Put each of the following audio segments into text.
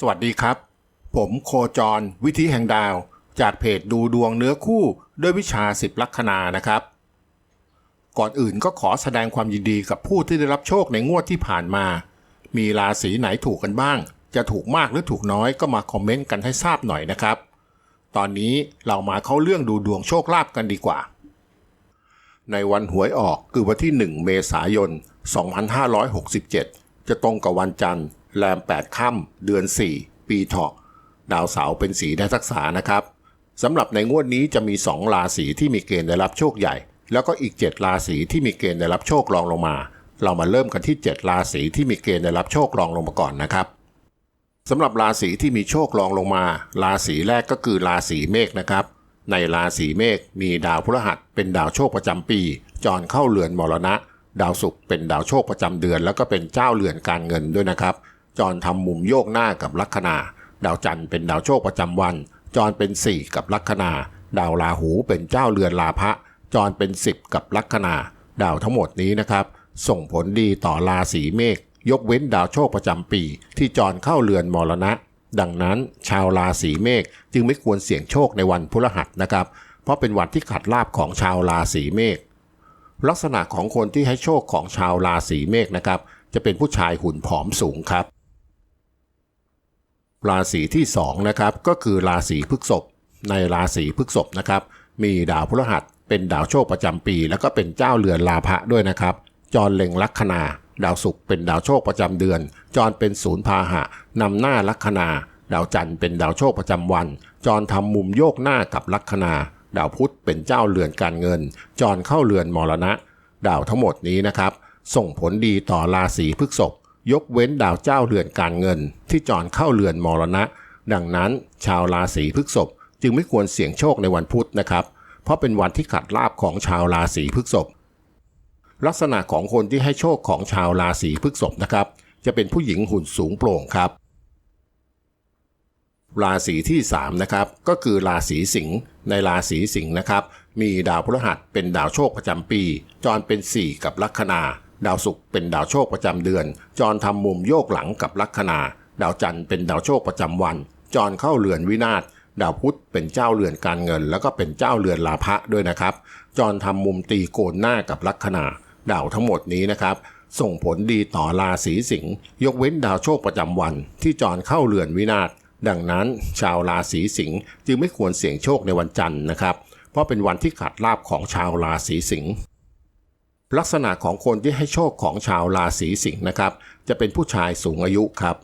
สวัสดีครับ ผมโคจร วิธีแห่งดาว จากเพจดูดวงเนื้อคู่ด้วยวิชาสิบลัคนานะครับ ก่อนอื่นก็ขอแสดงความยินดีกับผู้ที่ได้รับโชคในงวดที่ผ่านมา มีราศีไหนถูกกันบ้าง จะถูกมากหรือถูกน้อยก็มาคอมเมนต์กันให้ทราบหน่อยนะครับ ตอนนี้เรามาเข้าเรื่องดูดวงโชคลาภกันดีกว่า ในวันหวยออกคือวันที่ 1 เมษายน 2567 จะตรงกับวันจันทร์ แรม 8 ค่ำเดือน 4 ปีเถาะดาวเสาเป็นสีได้ทักษานะครับสำหรับในงวดนี้จะมี 2 ราศีที่มีเกณฑ์ได้รับโชคใหญ่ แล้วก็อีก 7 ราศีที่มีเกณฑ์ได้รับโชครองลงมา เรามาเริ่มกันที่ 7 ราศีที่มีเกณฑ์ได้รับโชครองลงมาก่อนนะครับสำหรับราศีที่มีโชครองลงมา ราศีแรกก็คือราศีเมษนะครับ ในราศีเมษมีดาวพฤหัสเป็นดาวโชคประจำปี จรเข้าเรือนมรณะ ดาวศุกร์เป็นดาวโชคประจำเดือน แล้วก็เป็นเจ้าเรือนการเงินด้วยนะครับ จรทำมุมโยกหน้ากับลัคนา ดาวจันทร์เป็นดาวโชคประจำวัน จรเป็น 4 กับลัคนา ดาวราหูเป็นเจ้าเรือนลาภะจรเป็น 10 กับลัคนา ดาวทั้งหมดนี้นะครับ ส่งผลดีต่อราศีเมษยกเว้นดาวโชคประจำปี ที่จรเข้าเรือนมรณะ ดังนั้นชาวราศีเมษจึงไม่ควรเสี่ยงโชคในวันพฤหัสนะครับ เพราะเป็นวันที่ขัดลาบของชาวราศีเมษลักษณะของคนที่ให้โชคของชาวราศีเมษนะครับ จะเป็นผู้ชายหุ่นผอมสูงครับ ราศีที่2นะครับก็คือราศีพฤษภในราศีพฤษภนะครับ มีดาวพฤหัสเป็นดาวโชคประจำปี แล้วก็เป็นเจ้าเรือนลาภะด้วยนะครับ จรเล็งลัคนา ดาวศุกร์เป็นดาวโชคประจำเดือน จรเป็นศูนย์พาหะนำหน้าลัคนา ดาวจันทร์เป็นดาวโชคประจำวัน จรทำมุมโยกหน้ากับลัคนา ดาวพุธเป็นเจ้าเรือนการเงิน จรเข้าเรือนมรณะ ดาวทั้งหมดนี้นะครับ ส่งผลดีต่อราศีพฤษภ ยกเว้นดาวเจ้าเรือนการเงิน ที่จรเข้าเรือนมรณะ ดังนั้นชาวราศีพฤษภจึงไม่ควรเสี่ยงโชคในวันพุธนะครับ เพราะเป็นวันที่ขัดลาบของชาวราศีพฤษภลักษณะของคนที่ให้โชคของชาวราศีพฤษภนะครับ จะเป็นผู้หญิงหุ่นสูงโปร่งครับ ราศีที่3นะครับก็คือราศีสิงห์ในราศีสิงห์นะครับ มีดาวพฤหัสเป็นดาวโชคประจำปี จรเป็น 4 กับลัคนา ดาวศุกร์เป็นดาวโชคประจำเดือน จรทำมุมโยกหลังกับลัคนา ดาวจันทร์เป็นดาวโชคประจำวัน จรเข้าเรือนวินาศดาวพุธเป็นเจ้าเรือนการเงิน แล้วก็เป็นเจ้าเรือนลาภะด้วยนะครับ จรทำมุมตีโกนหน้ากับลัคนา ดาวทั้งหมดนี้นะครับส่งผลดีต่อราศีสิงห์ยกเว้นดาวโชคประจำวัน ที่จรเข้าเรือนวินาศดังนั้นชาวราศีสิงห์จึงไม่ควรเสี่ยงโชคในวันจันทร์นะครับ เพราะเป็นวันที่ขัดลาบของชาวราศีสิงห์ ลักษณะของคนที่ให้โชคของชาวราศีสิงห์นะครับ จะเป็นผู้ชายสูงอายุครับ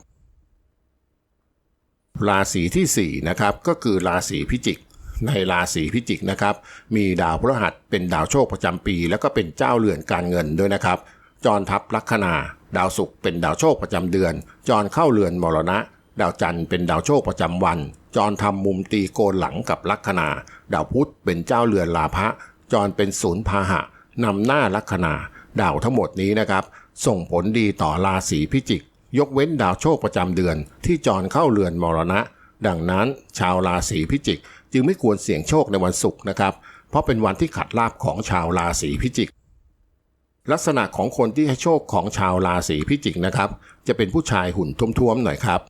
ราศีที่4นะครับก็คือราศีพิจิก ในราศีพิจิกนะครับ มีดาวพฤหัสเป็นดาวโชคประจำปี แล้วก็เป็นเจ้าเรือนการเงินด้วยนะครับ จรทับลัคนา ดาวศุกร์เป็นดาวโชคประจำเดือน จรเข้าเรือนมรณะ ดาวจันทร์เป็นดาวโชคประจำวัน จรทำมุมตีโกนหลังกับลัคนา ดาวพุธเป็นเจ้าเรือนลาภะจรเป็นศูนย์พาหะ นำหน้าลัคนาดาวทั้งหมดนี้นะครับ ส่งผลดีต่อราศีพิจิก ยกเว้นดาวโชคประจำเดือน ที่จรเข้าเรือนมรณะ ดังนั้นชาวราศีพิจิก จึงไม่ควรเสี่ยงโชคในวันศุกร์นะครับ เพราะเป็นวันที่ขัดลาบของชาวราศีพิจิก ลักษณะของคนที่ให้โชคของชาวราศีพิจิกนะครับ จะเป็นผู้ชายหุ่นท้วมๆหน่อยครับ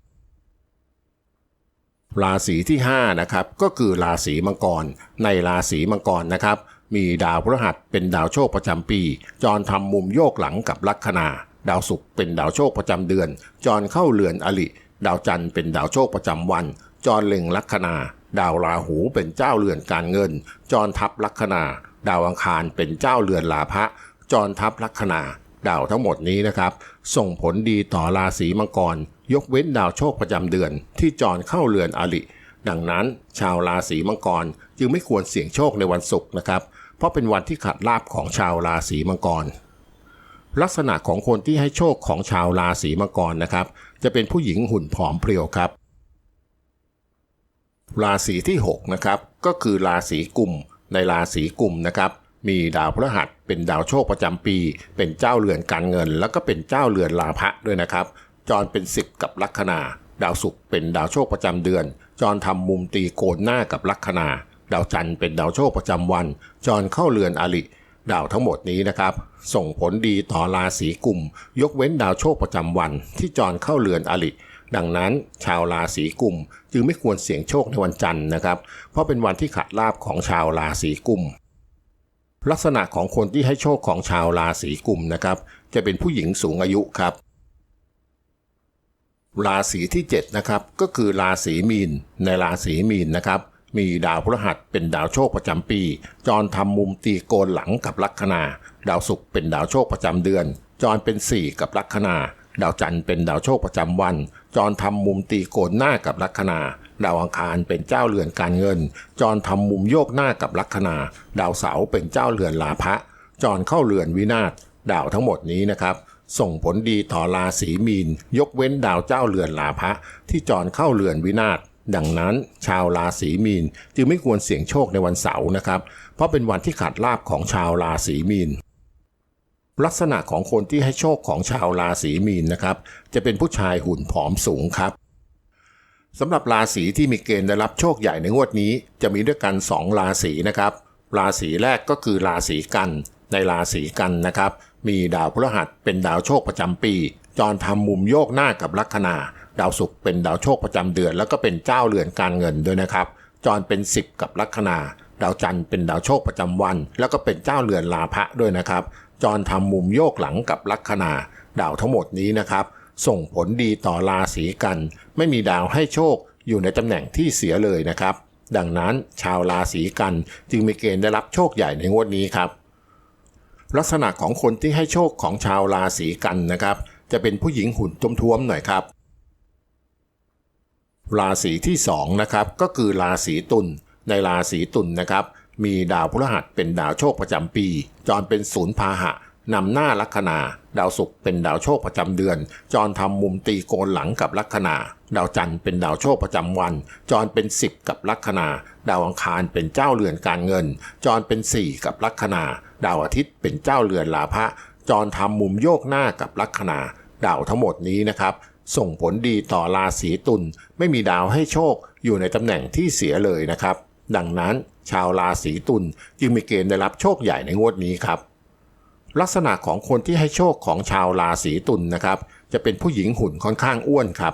ราศีที่5นะครับก็คือราศีมังกร ในราศีมังกรนะครับ มีดาวพฤหัสเป็นดาวโชคประจำปี จรทำมุมโยกหลังกับลัคนา ดาวศุกร์เป็นดาวโชคประจำเดือน จรเข้าเรือนอลิ ดาวจันทร์เป็นดาวโชคประจำวัน จรเล็งลัคนา ดาวราหูเป็นเจ้าเรือนการเงิน จรทับลัคนา ดาวอังคารเป็นเจ้าเรือนลาภะจรทับลัคนา ดาวทั้งหมดนี้นะครับ ส่งผลดีต่อราศีมังกร ยกเว้นดาวโชคประจำเดือน ที่จรเข้าเรือนอลิ ดังนั้นชาวราศีมังกรจึงไม่ควรเสี่ยงโชคในวันศุกร์นะครับ เพราะเป็นวันที่ขัดลาบของชาวราศีมังกร ลักษณะของคนที่ให้โชคของชาวราศีมังกรนะครับ จะเป็นผู้หญิงหุ่นผอมเพรียวครับ ราศีที่6นะครับก็คือราศีกุมในราศีกุมนะครับมีดาวพฤหัสเป็นดาวโชคประจำปี เป็นเจ้าเรือนการเงิน แล้วก็เป็นเจ้าเรือนลาภะด้วยนะครับ จรเป็น 10 กับลัคนา ดาวศุกร์เป็นดาวโชคประจำเดือน จรทำมุมตีโกนหน้ากับลัคนา ดาวจันทร์เป็นดาวโชคประจำวันจรเข้าเรือนอลิดาวทั้งหมดนี้นะครับ ส่งผลดีต่อราศีกุม ยกเว้นดาวโชคประจำวัน ที่จรเข้าเรือนอลิดังนั้นชาวราศีกุม จึงไม่ควรเสี่ยงโชคในวันจันทร์นะครับ เพราะเป็นวันที่ขาดลาบของชาวราศีกุม ลักษณะของคนที่ให้โชคของชาวราศีกุมนะครับ จะเป็นผู้หญิงสูงอายุครับ ราศีที่7นะครับก็คือราศีมีน ในราศีมีนนะครับ มีดาวพฤหัสเป็นดาวโชคประจำปี จรทำมุมตีโกนหลังกับลัคนา ดาวศุกร์เป็นดาวโชคประจำเดือน จรเป็น 4 กับลัคนา ดาวจันทร์เป็นดาวโชคประจำวัน จรทำมุมตีโกนหน้ากับลัคนา ดาวอังคารเป็นเจ้าเรือนการเงิน จรทำมุมโยกหน้ากับลัคนา ดาวเสาร์เป็นเจ้าเรือนลาภะจรเข้าเรือนวินาศดาวทั้งหมดนี้นะครับ ส่งผลดีต่อราศีมีน ยกเว้นดาวเจ้าเรือนลาภะที่จรเข้าเรือนวินาศดังนั้นชาวราศีมีนจึงไม่ควรเสี่ยงโชคในวันเสาร์นะครับ เพราะเป็นวันที่ขาดลาบของชาวราศีมีน ลักษณะของคนที่ให้โชคของชาวราศีมีนนะครับ จะเป็นผู้ชายหุ่นผอมสูงครับสำหรับราศีที่มีเกณฑ์ได้รับโชคใหญ่ในงวดนี้ จะมีด้วยกัน 2 ราศีนะครับ ราศีแรกก็คือราศีกัน ในราศีกันนะครับ มีดาวพฤหัสเป็นดาวโชคประจำปี จรทำมุมโยกหน้ากับลัคนา ดาวศุกร์เป็นดาวโชคประจำเดือน แล้วก็เป็นเจ้าเรือนการเงินด้วยนะครับ จรเป็น 10 กับลัคนา ดาวจันทร์เป็นดาวโชคประจำวัน แล้วก็เป็นเจ้าเรือนลาภะด้วยนะครับ จรทำมุมโยกหลังกับลัคนา ดาวทั้งหมดนี้นะครับส่งผลดีต่อราศีกัน ไม่มีดาวให้โชคอยู่ในตำแหน่งที่เสียเลยนะครับ ดังนั้นชาวราศีกันจึงมีเกณฑ์ได้รับโชคใหญ่ในงวดนี้ครับ ลักษณะของคนที่ให้โชคของชาวราศีกันนะครับ จะเป็นผู้หญิงหุ่นท้วมๆหน่อยครับ ราศีที่2นะครับก็คือราศีตุลในราศีตุลนะครับ มีดาวพฤหัสเป็นดาวโชคประจำปี จรเป็นศูนย์พาหะ นำหน้าลัคนา ดาวศุกร์เป็นดาวโชคประจำเดือน จรทำมุมตีโกนหลังกับลัคนา ดาวจันทร์เป็นดาวโชคประจำวัน จรเป็น10กับลัคนา ดาวอังคารเป็นเจ้าเรือนการเงิน จรเป็น4กับลัคนา ดาวอาทิตย์เป็นเจ้าเรือนลาภะจรทำมุมโยกหน้ากับลัคนา ดาวทั้งหมดนี้นะครับส่งผลดีต่อราศีตุลไม่มีดาวให้โชคอยู่ในตำแหน่งที่เสียเลยนะครับ ดังนั้นชาวราศีตุลจึงมีเกณฑ์ได้รับโชคใหญ่ในงวดนี้ครับ ลักษณะของคนที่ให้โชคของชาวราศีตุลนะครับ จะเป็นผู้หญิงหุ่นค่อนข้างอ้วนครับ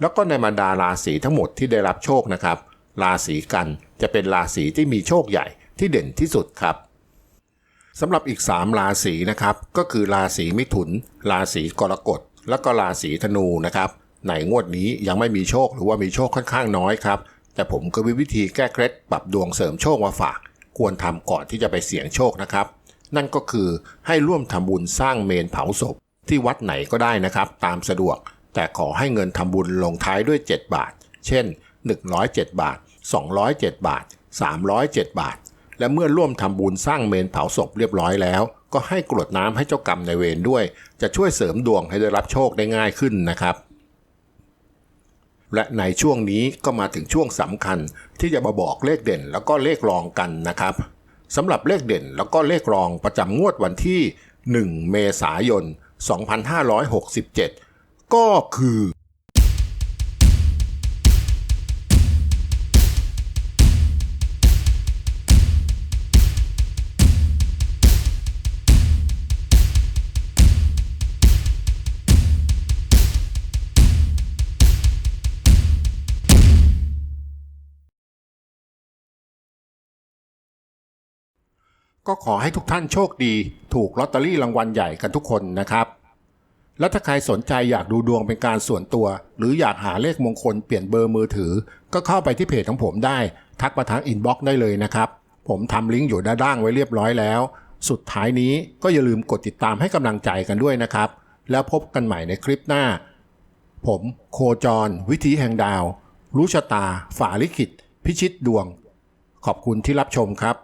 แล้วก็ในบรรดาราศีทั้งหมดที่ได้รับโชคนะครับ ราศีกันจะเป็นราศีที่มีโชคใหญ่ที่เด่นที่สุดครับสำหรับอีก 3 ราศีนะครับ ก็คือราศีมิถุน ราศีกรกฎและก็ราศีธนูนะครับในงวดนี้ยังไม่มีโชคหรือว่ามีโชคค่อนข้างน้อยครับ แต่ผมก็มีวิธีแก้เคล็ดปรับดวงเสริมโชคมาฝาก ควรทำก่อนที่จะไปเสี่ยงโชคนะครับ นั่นก็คือให้ร่วมทำบุญสร้างเมนเผาศพ ที่วัดไหนก็ได้นะครับ ตามสะดวก แต่ขอให้เงินทำบุญลงท้ายด้วย 7 บาท เช่น 107 บาท 207 บาท 307 บาท และเมื่อร่วมทำบุญสร้างเมนเผาศพเรียบร้อยแล้ว ก็ให้กรวดน้ำให้เจ้ากรรมในเวรด้วย จะช่วยเสริมดวงให้ได้รับโชคได้ง่ายขึ้นนะครับและในช่วงนี้ก็มาถึงช่วงสำคัญที่จะมาบอกเลขเด่นแล้วก็เลขรองกันนะครับ สำหรับเลขเด่นแล้วก็เลขรองประจำงวดวันที่ 1 เมษายน 2567 ก็คือ ก็ขอให้ทุกท่านโชคดี ถูกลอตเตอรี่รางวัลใหญ่กันทุกคนนะครับ แล้วถ้าใครสนใจอยากดูดวงเป็นการส่วนตัว หรืออยากหาเลขมงคลเปลี่ยนเบอร์มือถือ ก็เข้าไปที่เพจของผมได้ ทักมาทางอินบ็อกซ์ได้เลยนะครับ ผมทำลิงก์อยู่ด้านล่างไว้เรียบร้อยแล้ว สุดท้ายนี้ก็อย่าลืมกดติดตามให้กำลังใจกันด้วยนะครับ แล้วพบกันใหม่ในคลิปหน้า ผมโคจร วิธีแห่งดาว รู้ชะตา ฝ่าลิขิต พิชิตดวง ขอบคุณที่รับชมครับ